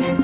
તાપી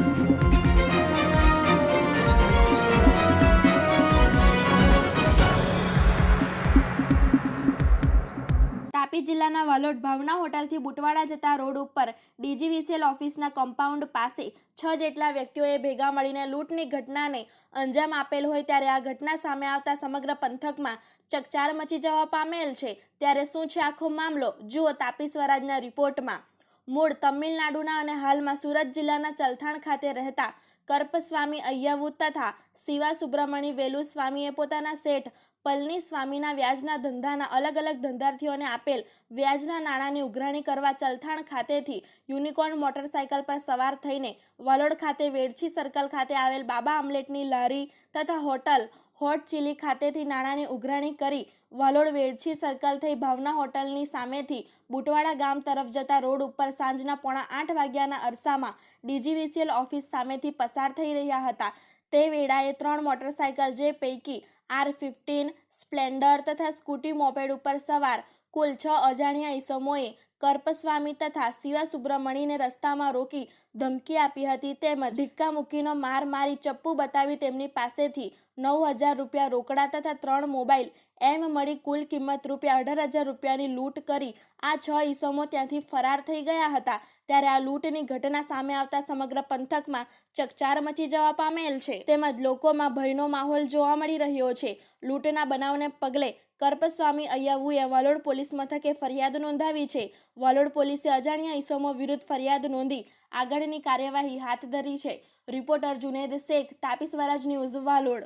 જિલ્લાના વાલોડ ભાવના હોટલથી બુટવાડા જતા રોડ ઉપર ડીજીવીસીએલ ઓફિસના કમ્પાઉન્ડ પાસે છ જેટલા વ્યક્તિઓએ ભેગા મળીને લૂંટની ઘટનાને અંજામ આપેલ હોય ત્યારે આ ઘટના સામે આવતા સમગ્ર પંથકમાં ચકચાર મચી જવા પામેલ છે. ત્યારે શું છે આખો મામલો? જુઓ તાપી સ્વરાજના રિપોર્ટમાં. મૂળ તમિલનાડુના અને હાલમાં સુરત જિલ્લાના ચલથાણ ખાતે રહેતા કર્પસ્વામી અય્યવુ તથા શિવા સુબ્રમણી વેલુ સ્વામીએ પોતાના શેઠ પલની સ્વામીના વ્યાજના ધંધાના અલગ અલગ ધંધાર્થીઓને આપેલ વ્યાજના નાણાંની ઉઘરાણી કરવા ચલથાણ ખાતેથી યુનિકોર્ન મોટરસાયકલ પર સવાર થઈને વલોડ ખાતે વેડછી સર્કલ ખાતે આવેલ બાબા આમલેટની લારી તથા હોટલ હોટ ચીલી ખાતેથી નાણાંની ઉઘરાણી કરી વાલોડ વેડછી સર્કલ થઈ ભાવના હોટલની સામેથી બુટવાડા ગામ તરફ જતા રોડ ઉપર સાંજના પોણા આઠ વાગ્યાના અરસામાં ડીજીવીસીએલ ઓફિસ સામેથી પસાર થઈ રહ્યા હતા. તે વેળાએ ત્રણ મોટરસાયકલ જે પૈકી આર ફિફ્ટીન, સ્પ્લેન્ડર તથા સ્કૂટી મોપેડ ઉપર સવાર કુલ છ અજાણ્યા ઈસમોએ કર્પસ્વામી તથા શિવા સુબ્રમણીને રસ્તામાં રોકી ધમકી આપી હતી તેમજ ધિક્કા મૂકીનો માર મારી ચપ્પુ બતાવી તેમની પાસેથી નવ હજાર રૂપિયા રોકડા તથા ત્રણ મોબાઈલ. એમ મળી કુલ કિંમત રૂપિયા અઢાર હજાર રૂપિયાની લૂંટ કરી. આ છ ઈસમો ત્યાંથી ફરાર થઈ ગયા હતા. ત્યારે આ લૂંટની ઘટના સામે આવતા સમગ્ર પંથકમાં ચકચાર મચી જવા પામેલ છે. તેમજ લોકોમાં ભયનો માહોલ જોવા મળી રહ્યો છે. લૂંટના બનાવને પગલે કર્પસ્વામી અય્યાવુએ વાલોડ પોલીસ મથકે ફરિયાદ નોંધાવી છે. વાલોડ પોલીસે અજાણ્યા ઈસમો વિરુદ્ધ ફરિયાદ નોંધી આગળની કાર્યવાહી હાથ ધરી છે. Reporter Juned Shaikh Tapi Swaraj news, Valod.